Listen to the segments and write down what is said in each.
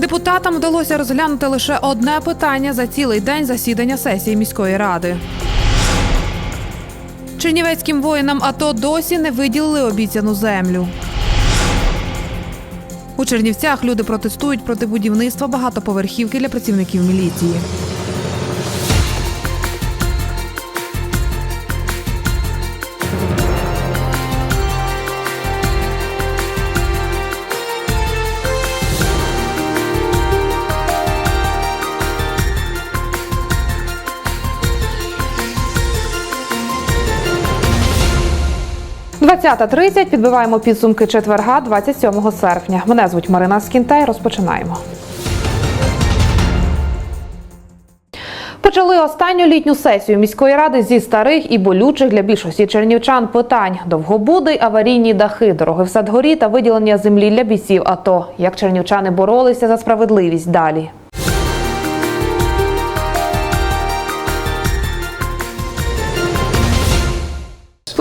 Депутатам вдалося розглянути лише одне питання за цілий день засідання сесії міської ради. Чернівецьким воїнам АТО досі не виділили обіцяну землю. У Чернівцях люди протестують проти будівництва багатоповерхівки для працівників міліції. «20.30» підбиваємо підсумки четверга, 27 серпня. Мене звуть Марина Скінтай. Розпочинаємо. Почали останню літню сесію міської ради зі старих і болючих для більшості чернівчан питань: довгобуди, аварійні дахи, дороги в Садгорі та виділення землі для бійців АТО. Як чернівчани боролися за справедливість далі.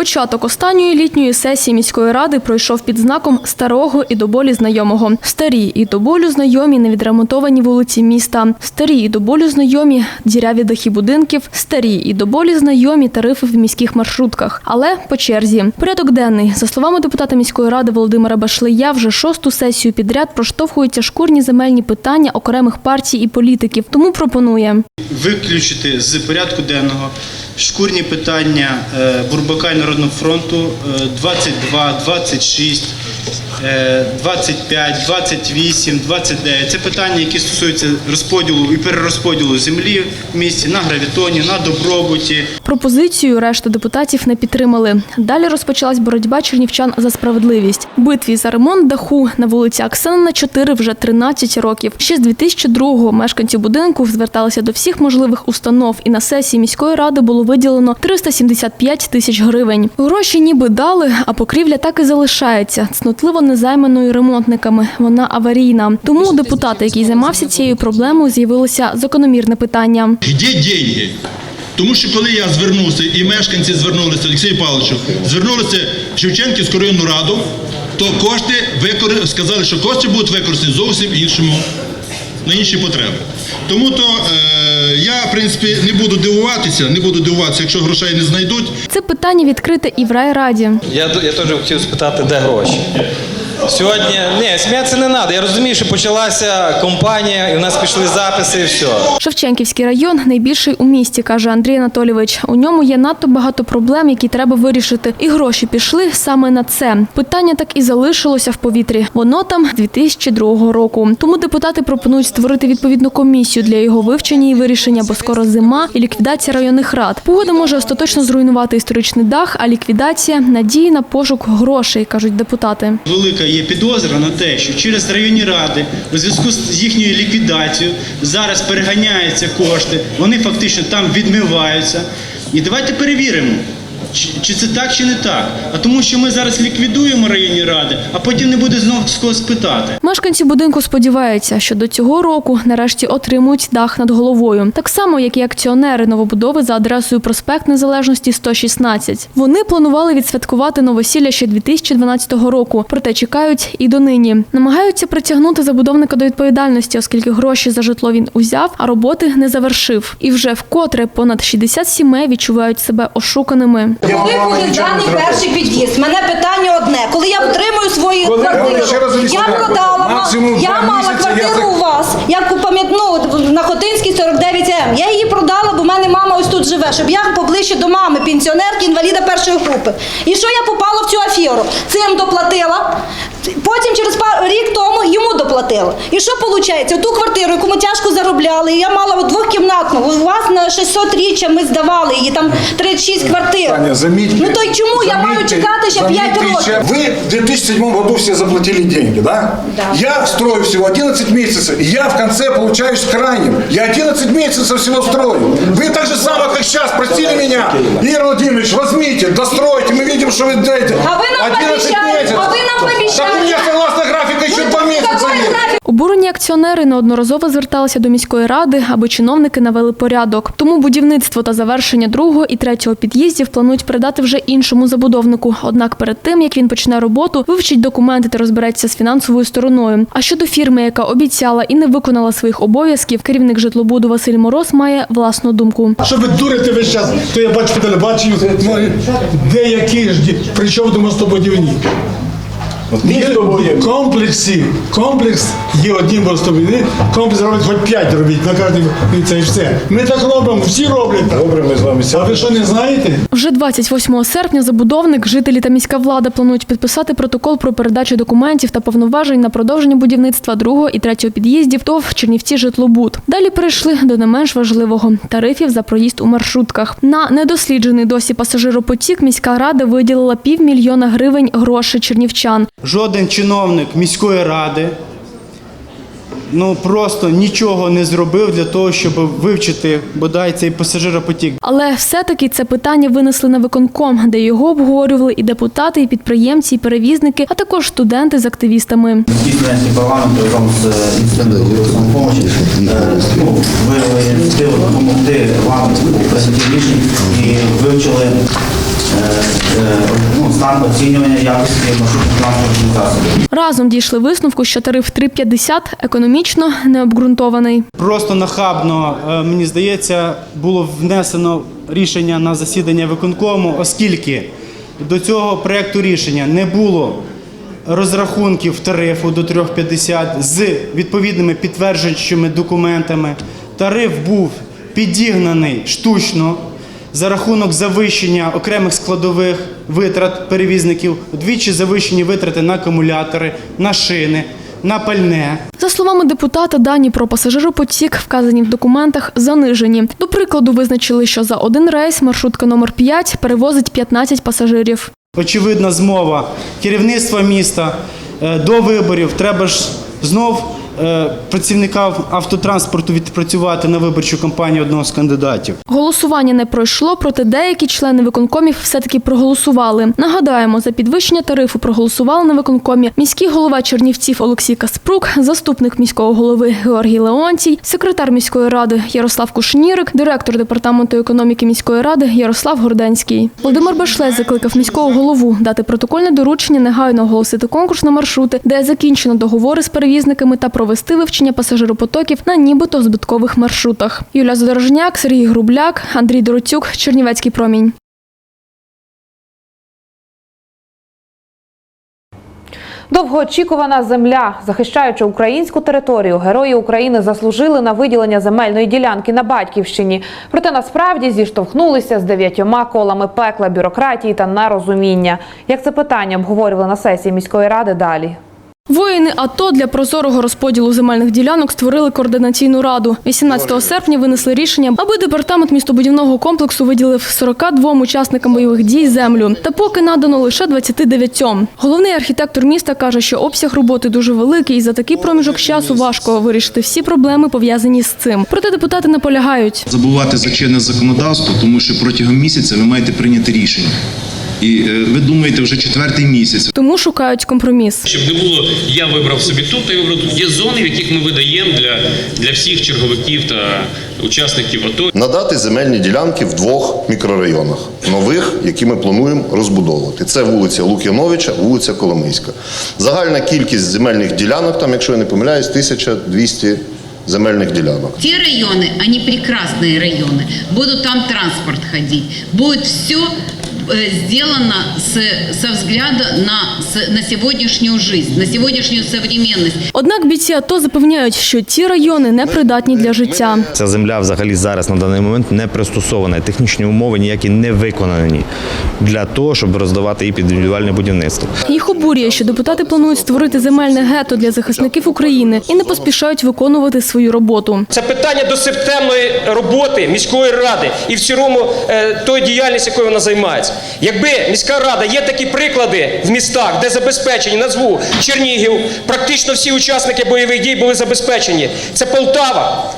Початок останньої літньої сесії міської ради пройшов під знаком старого і до болі знайомого. Старі і до болю знайомі невідремонтовані вулиці міста. Старі і до болю знайомі діряві дахи будинків. Старі і до болі знайомі тарифи в міських маршрутках. Але по черзі порядок денний за словами депутата міської ради Володимира Башлея, вже шосту сесію підряд проштовхуються шкурні земельні питання окремих партій і політиків. Тому пропонує виключити з порядку денного шкурні питання е, Бурбака і Народного фронту е, 22, 26, е, 25, 28, 29. Це питання, які стосуються розподілу і перерозподілу землі в місті на гравітоні, на добробуті, Пропозицію решта депутатів не підтримали. Далі розпочалась боротьба чернівчан за справедливість. Битві за ремонт даху на вулиці Аксенина 4 вже 13 років. Ще з 2002-го мешканці будинку зверталися до всіх можливих установ, і на сесії міської ради було виділено 375 тисяч гривень. Гроші ніби дали, а покрівля так і залишається цнотливо незайманою ремонтниками. Вона аварійна. Тому у депутата, який займався цією проблемою, з'явилося закономірне питання. Де деньги? Тому що коли я звернувся і мешканці звернулися, Олексію Павловичу, звернулися в Шевченківську районну раду, то кошти викор... сказали, що кошти будуть використані зовсім іншому, на інші потреби. Тому то е, я, в принципі, не буду дивуватися, не буду дивуватися, якщо грошей не знайдуть. Це питання відкрите і в райраді. Я, я теж хотів спитати, де гроші. Сьогодні ні, сміятися не треба. Я розумію, що почалася компанія, і в нас пішли записи, і все. Шевченківський район найбільший у місті, каже Андрій Анатолійович. У ньому є надто багато проблем, які треба вирішити. І гроші пішли саме на це. Питання так і залишилося в повітрі. Воно там 2002 року. Тому депутати пропонують створити відповідну комісію для його вивчення і вирішення, бо скоро зима і ліквідація районних рад. Погода може остаточно зруйнувати історичний дах, а ліквідація надії на пошук грошей, кажуть депутати. велика є підозра на те, що через районні ради у зв'язку з їхньою ліквідацією зараз переганяються кошти, вони фактично там відмиваються. І давайте перевіримо. Чи, чи це так, чи не так? А тому, що ми зараз ліквідуємо районні ради, а потім не буде знов з кого спитати. Мешканці будинку сподіваються, що до цього року нарешті отримують дах над головою, так само як і акціонери новобудови за адресою проспект Незалежності 116. Вони планували відсвяткувати новосілля ще 2012 року, проте чекають і донині. Намагаються притягнути забудовника до відповідальності, оскільки гроші за житло він узяв, а роботи не завершив. І вже вкотре понад 60 сімей відчувають себе ошуканими. Коли буде даний перший під'їзд? Мене питання одне. Коли я отримую свою Коли? Я квартиру, ще раз я об'ясняю. продала, Максимум я два мала місяці я квартиру за- у вас, як пам'ятну на Хотинській 49 М. Я її продала, бо в мене мама ось тут живе, щоб я поближче до мами, пенсіонерки, інваліда першої групи. І що я попала в цю аферу? Цим доплатила. Потім через пару рік тому йому доплатила. І що виходить? Ту квартиру, яку ми тяжко заробляли, я мала от двохкімнатну. У вас на 600 річчя ми здавали її, там 36 квартир. Таня, заметьте. Ну то й чому я маю чекати ще 5 років? Вы в 2007 году все заплатили деньги, да? Да. Я строю всего 11 месяцев, и я в конце получаюсь крайним. Я 11 месяцев всего строю. Вы так же само, как сейчас, просили меня, Игорь Владимирович, возьмите, достройте, мы видим, что вы даете. А вы нам 11 пообещали, месяцев. а вы нам пообещали. Так у меня согласно Обурені акціонери неодноразово зверталися до міської ради, аби чиновники навели порядок. Тому будівництво та завершення другого і третього під'їздів планують передати вже іншому забудовнику. Однак перед тим як він почне роботу, вивчить документи та розбереться з фінансовою стороною. А щодо фірми, яка обіцяла і не виконала своїх обов'язків, керівник житлобуду Василь Мороз має власну думку. Що ви дурите весь час, то я бачу по телебаченню, ну, деякі ж прийшов до мостобудівні. Є комплексі, комплекс є одним мостобудівні, комплекс робить хоч п'ять робіть на кожній це і все. Ми так робимо, всі роблять. Добре, ми з вами А ви що не знаєте? Вже 28 серпня забудовник, жителі та міська влада планують підписати протокол про передачу документів та повноважень на продовження будівництва другого і третього під'їздів ТОВ Чернівці житлобуд. Далі перейшли до не менш важливого тарифів за проїзд у маршрутках. На недосліджений досі пасажиропотік міська рада виділила півмільйона гривень грошей чернівчан. Жоден чиновник міської ради ну просто нічого не зробив для того, щоб вивчити бодай цей пасажиропотік. Але все-таки це питання винесли на виконком, де його обговорювали і депутати, і підприємці, і перевізники, а також студенти з активістами. дійсності парламенту разом з інститутом самопомочі ну, виявили ініціативу допомогти вам у прийнятті рішень і вивчили е, е, ну, стан оцінювання якості маршрутних транспортних засобів. Разом дійшли висновку, що тариф 3,50 економічно необґрунтований. Просто нахабно, е, мені здається, було внесено рішення на засідання виконкому, оскільки до цього проекту рішення не було розрахунків тарифу до 3,50 з відповідними підтверджуючими документами. Тариф був підігнаний штучно за рахунок завищення окремих складових витрат перевізників, двічі завищені витрати на акумулятори, на шини, на пальне. За словами депутата, дані про пасажиропотік, вказані в документах, занижені. До прикладу, визначили, що за один рейс маршрутка номер 5 перевозить 15 пасажирів. очевидна змова керівництва міста е, до виборів. Треба ж знов працівника автотранспорту відпрацювати на виборчу кампанію одного з кандидатів. Голосування не пройшло, проте деякі члени виконкомів все-таки проголосували. Нагадаємо, за підвищення тарифу проголосували на виконкомі міський голова Чернівців Олексій Каспрук, заступник міського голови Георгій Леонтій, секретар міської ради Ярослав Кушнірик, директор департаменту економіки міської ради Ярослав Горденський. Володимир Башлет закликав міського голову дати протокольне доручення негайно оголосити конкурс на маршрути, де закінчено договори з перевізниками та провести вивчення пасажиропотоків на нібито збиткових маршрутах. Юля Задорожняк, Сергій Грубляк, Андрій Дороцюк, Чернівецький промінь. Довгоочікувана земля, захищаючи українську територію, герої України заслужили на виділення земельної ділянки на батьківщині. Проте насправді зіштовхнулися з дев'ятьома колами пекла, бюрократії та нерозуміння. Як це питання обговорювали на сесії міської ради далі? Воїни АТО для прозорого розподілу земельних ділянок створили координаційну раду. 18 серпня винесли рішення, аби департамент містобудівного комплексу виділив 42 учасникам бойових дій землю. Та поки надано лише 29. Головний архітектор міста каже, що обсяг роботи дуже великий, і за такий проміжок часу важко вирішити всі проблеми пов'язані з цим. Проте депутати наполягають. забувати за чинне законодавство, тому що протягом місяця ви маєте прийняти рішення. І е, ви думаєте вже четвертий місяць. Тому шукають компроміс. Щоб не було, я вибрав собі тут, та я вибрав тут. Є зони, в яких ми видаємо для, для всіх черговиків та учасників АТО. Надати земельні ділянки в двох мікрорайонах нових, які ми плануємо розбудовувати. Це вулиця Лук'яновича, вулиця Коломийська. Загальна кількість земельних ділянок, там, якщо я не помиляюсь, 1200 земельних ділянок. Те районы, они прекрасные районы. Будут там транспорт ходить. Будет все сделано с, со взгляда на, с- на сегодняшнюю жизнь, на сегодняшнюю современность. Однак бійці АТО запевняють, що ті райони непридатні для життя. Ця земля взагалі зараз на даний момент не пристосована. Технічні умови ніякі не виконані для того, щоб роздавати її під індивідуальне будівництво. Їх обурює, що депутати планують створити земельне гетто для захисників України і не поспішають виконувати свою роботу. Це питання до системної роботи міської ради і в цілому е, тої діяльності, якою вона займається. Якби міська рада є такі приклади в містах, де забезпечені назву Чернігів, практично всі учасники бойових дій були забезпечені. Це Полтава.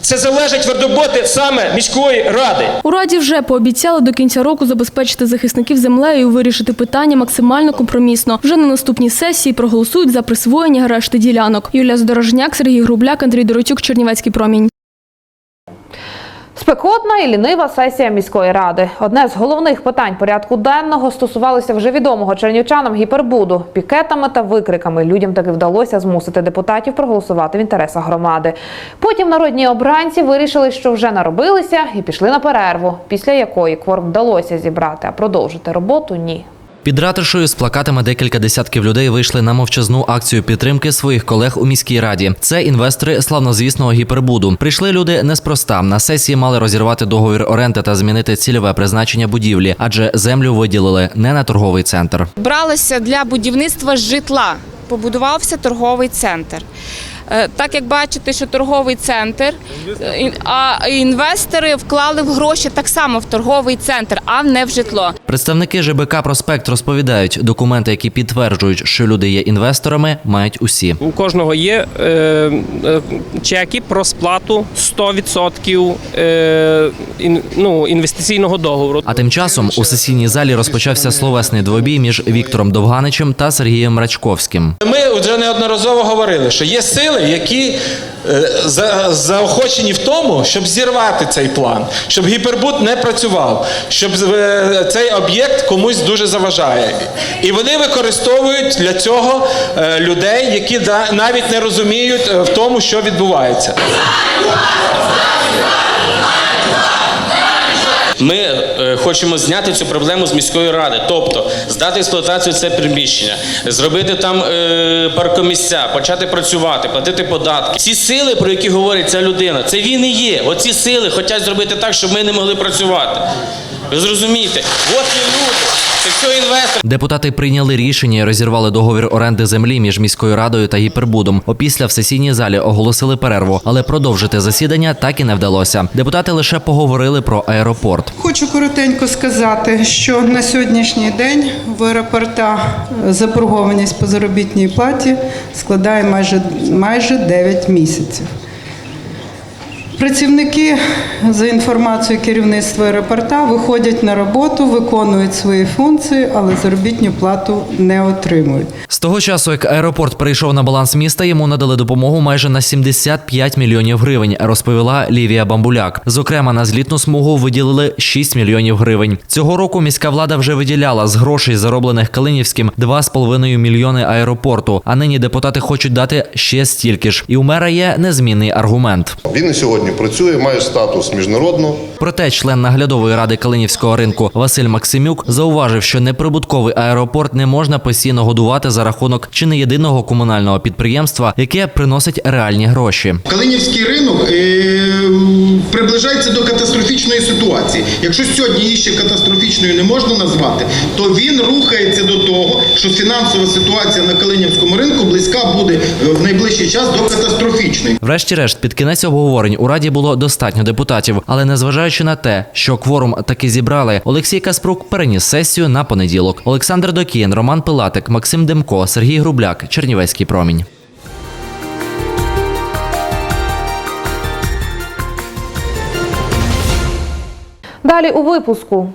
Це залежить від роботи саме міської ради. У раді вже пообіцяли до кінця року забезпечити захисників землею і вирішити питання максимально компромісно. Вже на наступній сесії проголосують за присвоєння решти ділянок. Юлія Здорожняк, Сергій Грубляк, Андрій Доротюк, Чернівецький промінь. Спекотна і лінива сесія міської ради. Одне з головних питань порядку денного стосувалося вже відомого чернівчанам гіпербуду. Пікетами та викриками людям таки вдалося змусити депутатів проголосувати в інтересах громади. Потім народні обранці вирішили, що вже наробилися, і пішли на перерву, після якої кворм вдалося зібрати, а продовжити роботу ні. Під ратушою з плакатами декілька десятків людей вийшли на мовчазну акцію підтримки своїх колег у міській раді. Це інвестори славнозвісного гіпербуду. Прийшли люди неспроста. На сесії мали розірвати договір оренди та змінити цільове призначення будівлі, адже землю виділили не на торговий центр. бралися для будівництва житла. Побудувався торговий центр. Е, Так як бачите, що торговий центр, е, а інвестори вклали в гроші так само в торговий центр, а не в житло. Представники ЖБК Проспект розповідають, документи, які підтверджують, що люди є інвесторами, мають усі. У кожного є е, е, чеки про сплату 100% е, ін, ну, інвестиційного договору. А тим часом у сесійній залі розпочався словесний двобій між Віктором Довганичем та Сергієм Рачковським. Ми вже неодноразово говорили, що є сили, які е, за- заохочені в тому, щоб зірвати цей план, щоб гіпербут не працював, щоб е, цей об'єкт комусь дуже заважає. І вони використовують для цього е, людей, які навіть не розуміють в тому, що відбувається. Ми е, хочемо зняти цю проблему з міської ради, тобто здати експлуатацію це приміщення, зробити там е, паркомісця, почати працювати, платити податки. Ці сили, про які говорить ця людина, це він і є. Оці сили хочуть зробити так, щоб ми не могли працювати. Ви зрозумієте, от є люди, все інвестор. Депутати прийняли рішення і розірвали договір оренди землі між міською радою та гіпербудом. Опісля в сесійній залі оголосили перерву, але продовжити засідання так і не вдалося. Депутати лише поговорили про аеропорт. Хочу коротенько сказати, що на сьогоднішній день в аеропорта заборгованість по заробітній платі складає майже, майже 9 місяців. Працівники, за інформацією керівництва аеропорта, виходять на роботу, виконують свої функції, але заробітну плату не отримують. З того часу, як аеропорт перейшов на баланс міста, йому надали допомогу майже на 75 мільйонів гривень, розповіла Лівія Бамбуляк. Зокрема, на злітну смугу виділили 6 мільйонів гривень. Цього року міська влада вже виділяла з грошей, зароблених Калинівським, 2,5 мільйони аеропорту. А нині депутати хочуть дати ще стільки ж. І у мера є незмінний аргумент. Він і сьогодні працює, має статус міжнародного. Проте член наглядової ради Калинівського ринку Василь Максимюк зауважив, що неприбутковий аеропорт не можна постійно годувати за рахунок чи не єдиного комунального підприємства, яке приносить реальні гроші. Калинівський ринок е, приближається до катастрофічної ситуації. Якщо сьогодні її ще катастрофічною не можна назвати, то він рухається до того, що фінансова ситуація на Калинівському ринку близька буде е, в найближчий час до катастрофічної. Врешті-решт, під кінець обговорень у раді було достатньо депутатів, але незважаючи на те, що кворум таки зібрали, Олексій Каспрук переніс сесію на понеділок. Олександр Докієн, Роман Пилатик, Максим Демко, Сергій Грубляк, Чернівецький промінь. Далі у випуску.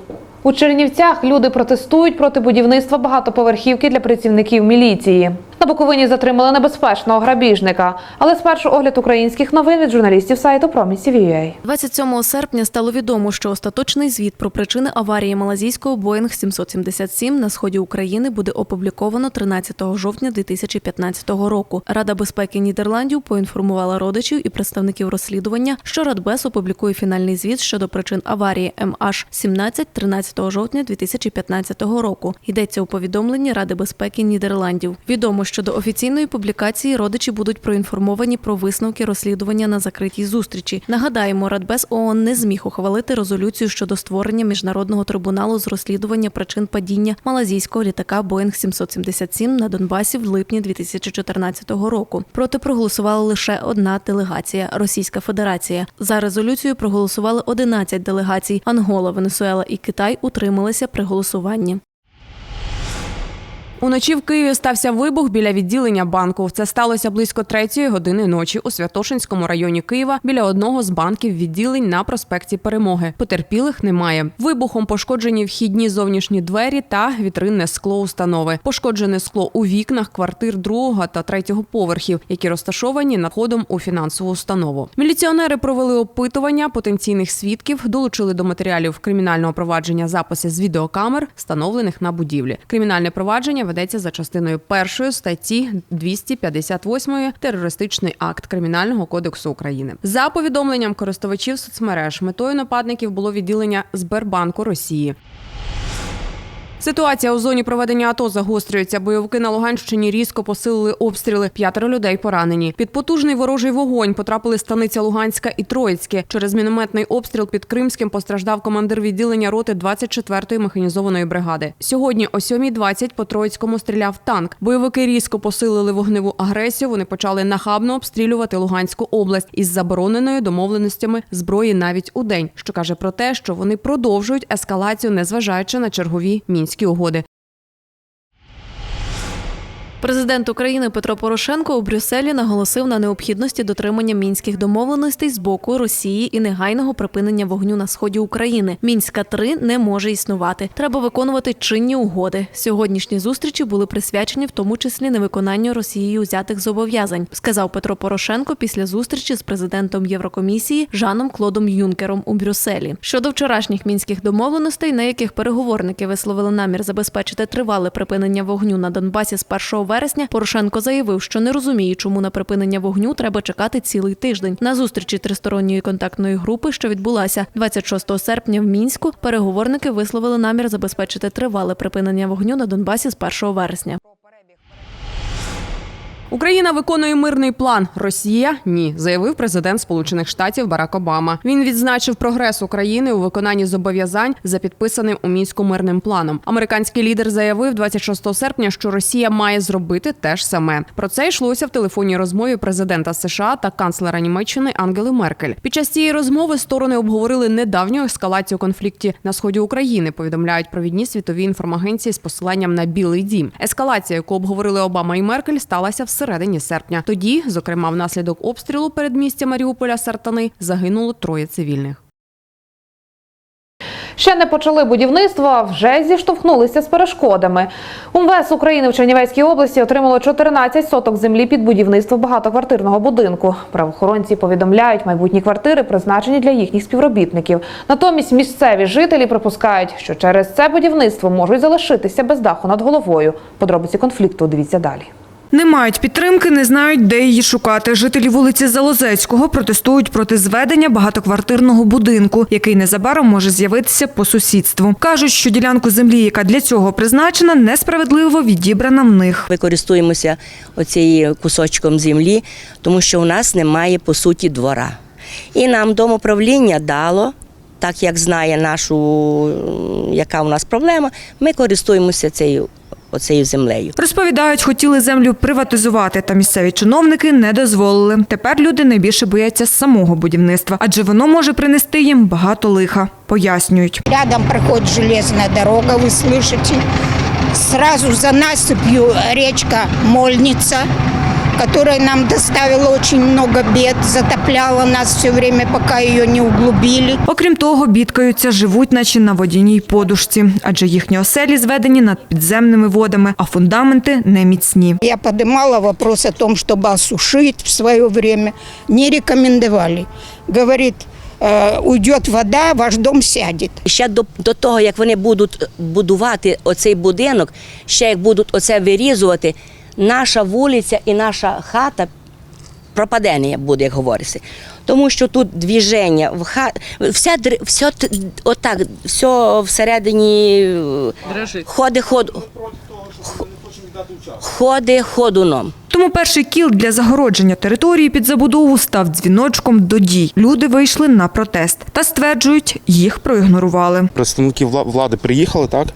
У Чернівцях люди протестують проти будівництва багатоповерхівки для працівників міліції. На Буковині затримали небезпечного грабіжника. Але спершу огляд українських новин від журналістів сайту Промісів.ua. 27 серпня стало відомо, що остаточний звіт про причини аварії малазійського Боїнг 777 на сході України буде опубліковано 13 жовтня 2015 року. Рада безпеки Нідерландів поінформувала родичів і представників розслідування, що Радбез опублікує фінальний звіт щодо причин аварії MH17 13 жовтня 2015 року. Йдеться у повідомленні Ради безпеки Нідерландів. Відомо, що до офіційної публікації родичі будуть проінформовані про висновки розслідування на закритій зустрічі. Нагадаємо, Радбез ООН не зміг ухвалити резолюцію щодо створення міжнародного трибуналу з розслідування причин падіння малазійського літака Боїнг 777 на Донбасі в липні 2014 року. Проти проголосувала лише одна делегація Російська Федерація. За резолюцію проголосували 11 делегацій. Ангола, Венесуела і Китай утрималися при голосуванні. Уночі в Києві стався вибух біля відділення банку. Це сталося близько третьої години ночі у Святошинському районі Києва біля одного з банків відділень на проспекті Перемоги. Потерпілих немає. Вибухом пошкоджені вхідні зовнішні двері та вітринне скло установи. Пошкоджене скло у вікнах квартир другого та третього поверхів, які розташовані над входом у фінансову установу. Міліціонери провели опитування потенційних свідків, долучили до матеріалів кримінального провадження записи з відеокамер, встановлених на будівлі. Кримінальне провадження ведеться за частиною першої статті 258 терористичний акт Кримінального кодексу України. За повідомленням користувачів соцмереж, метою нападників було відділення Сбербанку Росії. Ситуація у зоні проведення АТО загострюється. Бойовики на Луганщині різко посилили обстріли. П'ятеро людей поранені. Під потужний ворожий вогонь потрапили станиця Луганська і Троїцьке. Через мінометний обстріл під Кримським постраждав командир відділення роти 24-ї механізованої бригади. Сьогодні о 7.20 по Троїцькому стріляв танк. Бойовики різко посилили вогневу агресію. Вони почали нахабно обстрілювати Луганську область із забороненою домовленостями зброї навіть у день, що каже про те, що вони продовжують ескалацію, незважаючи на чергові мінські угоди. Президент України Петро Порошенко у Брюсселі наголосив на необхідності дотримання мінських домовленостей з боку Росії і негайного припинення вогню на сході України. Мінська 3 не може існувати. Треба виконувати чинні угоди. Сьогоднішні зустрічі були присвячені в тому числі невиконанню Росією взятих зобов'язань, сказав Петро Порошенко після зустрічі з президентом Єврокомісії Жаном Клодом Юнкером у Брюсселі. Щодо вчорашніх мінських домовленостей, на яких переговорники висловили намір забезпечити тривале припинення вогню на Донбасі з 1 вересня, Порошенко заявив, що не розуміє, чому на припинення вогню треба чекати цілий тиждень. На зустрічі тристоронньої контактної групи, що відбулася 26 серпня в мінську, переговорники висловили намір забезпечити тривале припинення вогню на Донбасі з 1 вересня. Україна виконує мирний план. Росія ні, заявив президент Сполучених Штатів Барак Обама. Він відзначив прогрес України у виконанні зобов'язань за підписаним у мінську мирним планом. Американський лідер заявив 26 серпня, що Росія має зробити те ж саме. Про це йшлося в телефонній розмові президента США та канцлера Німеччини Ангели Меркель. Під час цієї розмови сторони обговорили недавню ескалацію конфлікті на сході України. Повідомляють провідні світові інформагенції з посиланням на Білий Дім. Ескалація, яку обговорили Обама і Меркель, сталася всередині серпня. Тоді, зокрема, внаслідок обстрілу передмістя Маріуполя Сартани, загинуло троє цивільних. Ще не почали будівництво, а вже зіштовхнулися з перешкодами. УМВС України в Чернівецькій області отримало 14 соток землі під будівництво багатоквартирного будинку. Правоохоронці повідомляють, майбутні квартири призначені для їхніх співробітників. Натомість місцеві жителі припускають, що через це будівництво можуть залишитися без даху над головою. Подробиці конфлікту дивіться далі. Не мають підтримки, не знають, де її шукати. Жителі вулиці Залозецького протестують проти зведення багатоквартирного будинку, який незабаром може з'явитися по сусідству. Кажуть, що ділянку землі, яка для цього призначена, несправедливо відібрана в них. Ми користуємося оцією кусочком землі, тому що у нас немає по суті двора. І нам домоправління дало, так як знає нашу, яка у нас проблема, ми користуємося цією оцею землею. Розповідають, хотіли землю приватизувати, та місцеві чиновники не дозволили. Тепер люди найбільше бояться самого будівництва, адже воно може принести їм багато лиха. Пояснюють. Рядом проходит железная дорога, вы слышите. Сразу за насыпью речка Мольница, которая нам доставила очень много бед, затопляла нас все время, пока ее не углубили. Окрім того, бідкаються, живуть наче на водяній подушці, адже їхні оселі зведені над підземними водами, а фундаменти не міцні. Я поднимала вопрос о том, чтобы осушить в свое время. Не рекомендовали. Говорит, э, уйдет вода, ваш дом сядет. Ще до, до того, як вони будуть будувати оцей будинок, ще як будуть оце вирізувати, наша вулиця і наша хата пропадення буде, як говориться. Тому що тут двіження, в ха... все, др- все т- отак, все всередині ходи, ход... ходи ходуном. Тому перший кіл для загородження території під забудову став дзвіночком до дій. Люди вийшли на протест та стверджують, їх проігнорували. Представники влади приїхали, так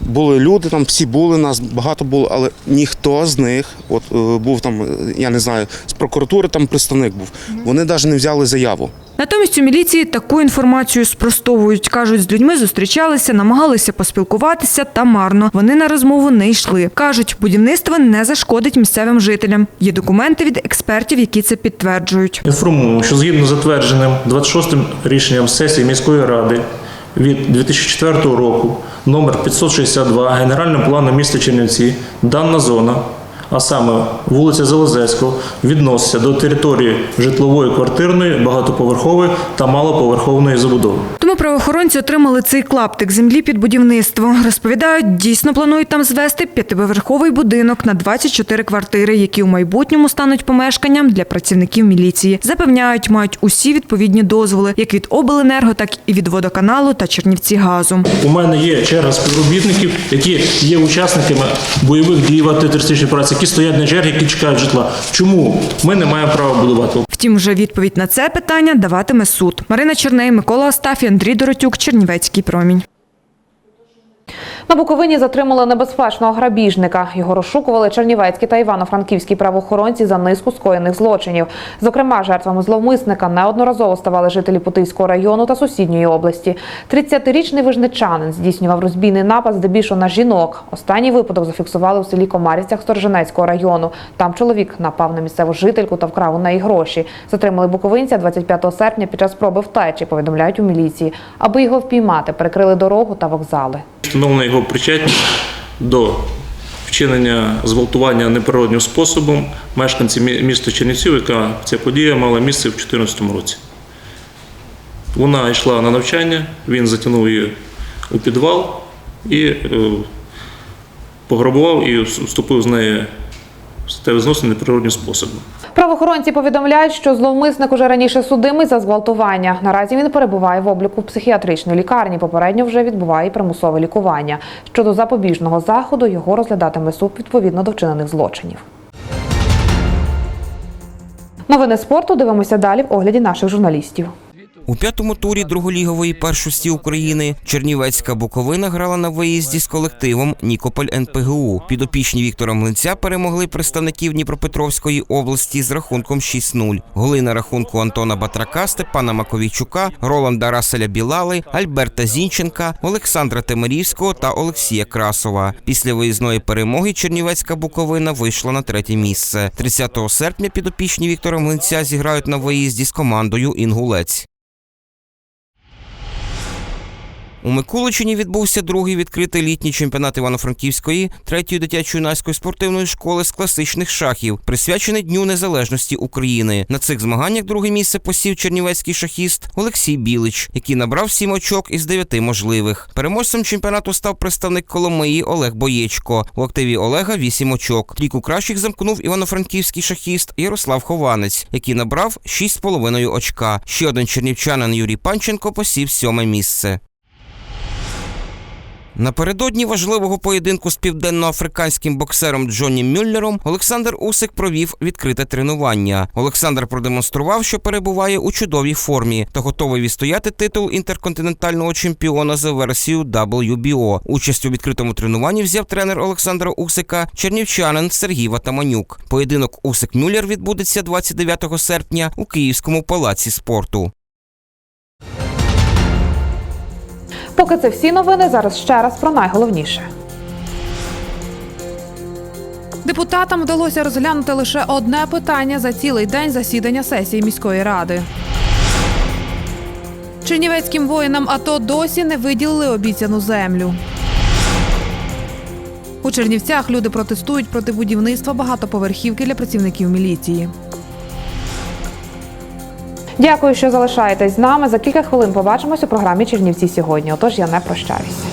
були люди, там всі були, нас багато було, але ніхто з них, от е, був там, е, я не знаю, з прокуратури там представник був. Вони навіть не взяли заяву. Натомість у міліції таку інформацію спростовують. Кажуть, з людьми зустрічалися, намагалися поспілкуватися та марно. Вони на розмову не йшли. Кажуть, будівництво не зашкодить місцевим жителям. Є документи від експертів, які це підтверджують. Інформуємо, що згідно затвердженим 26-м рішенням сесії міської ради від 2004 року, номер 562 Генеральним планом міста Чернівці, дана зона, а саме вулиця Залозецького, відноситься до території житлової, квартирної, багатоповерхової та малоповерхової забудови. Тому правоохоронці отримали цей клаптик землі під будівництво. Розповідають, дійсно планують там звести п'ятиповерховий будинок на 24 квартири, які у майбутньому стануть помешканням для працівників міліції. Запевняють, мають усі відповідні дозволи, як від обленерго, так і від водоканалу та Чернівці газу. У мене є черга співробітників, які є учасниками бойових дій в антитерористичній праці, які стоять на черзі, які чекають житла. Чому ми не маємо права будувати? Втім, вже відповідь на це питання даватиме суд. Марина Черней, Микола Остафій, Андрій Доротюк, Чернівецький промінь. На Буковині затримали небезпечного грабіжника. Його розшукували чернівецькі та івано-франківські правоохоронці за низку скоєних злочинів. Зокрема, жертвами зловмисника неодноразово ставали жителі Путильського району та сусідньої області. 30-річний вижничанин здійснював розбійний напад здебільшого на жінок. Останній випадок зафіксували у селі Комарівцях Сторженецького району. Там чоловік напав на місцеву жительку та вкрав у неї гроші. Затримали буковинця 25 серпня під час спроби втечі, повідомляють у міліції. Аби його впіймати, перекрили дорогу та вокзали. Встановлена його причетність до вчинення зґвалтування неприродним способом мешканці міста Чернівців, яка ця подія мала місце в 2014 році. Вона йшла на навчання, він затягнув її у підвал і е, пограбував і вступив з нею статеві зносини неприродним способом. Правоохоронці повідомляють, що зловмисник уже раніше судимий за зґвалтування. Наразі він перебуває в обліку психіатричної лікарні. Попередньо вже відбуває примусове лікування. Щодо запобіжного заходу його розглядатиме суд відповідно до вчинених злочинів. Новини спорту дивимося далі в огляді наших журналістів. У п'ятому турі друголігової першості України Чернівецька Буковина грала на виїзді з колективом Нікополь НПГУ. Підопічні Віктора Млинця перемогли представників Дніпропетровської області з рахунком 6-0. Голи на рахунку Антона Батрака, Степана Маковійчука, Роланда Раселя Білали, Альберта Зінченка, Олександра Темирівського та Олексія Красова. Після виїзної перемоги Чернівецька Буковина вийшла на третє місце. 30 серпня підопічні Віктора Млинця зіграють на виїзді з командою Інгулець. У Миколичині відбувся другий відкритий літній чемпіонат Івано-Франківської третьої дитячо-юнацької спортивної школи з класичних шахів, присвячений Дню Незалежності України. На цих змаганнях друге місце посів чернівецький шахіст Олексій Білич, який набрав сім очок із дев'яти можливих. Переможцем чемпіонату став представник Коломиї Олег Боєчко. У активі Олега вісім очок. Трійку кращих замкнув івано-франківський шахіст Ярослав Хованець, який набрав шість з половиною очка. Ще один чернівчанин Юрій Панченко посів сьоме місце. Напередодні важливого поєдинку з південноафриканським боксером Джонні Мюллером Олександр Усик провів відкрите тренування. Олександр продемонстрував, що перебуває у чудовій формі та готовий відстояти титул інтерконтинентального чемпіона за версією WBO. Участь у відкритому тренуванні взяв тренер Олександра Усика, чернівчанин Сергій Ватаманюк. Поєдинок Усик Мюллер відбудеться 29 серпня у Київському палаці спорту. Поки це всі новини, зараз ще раз про найголовніше. Депутатам вдалося розглянути лише одне питання за цілий день засідання сесії міської ради. Чернівецьким воїнам АТО досі не виділили обіцяну землю. У Чернівцях люди протестують проти будівництва багатоповерхівки для працівників міліції. Дякую, що залишаєтесь з нами. За кілька хвилин побачимось у програмі Чернівці сьогодні. Отож я не прощаюся.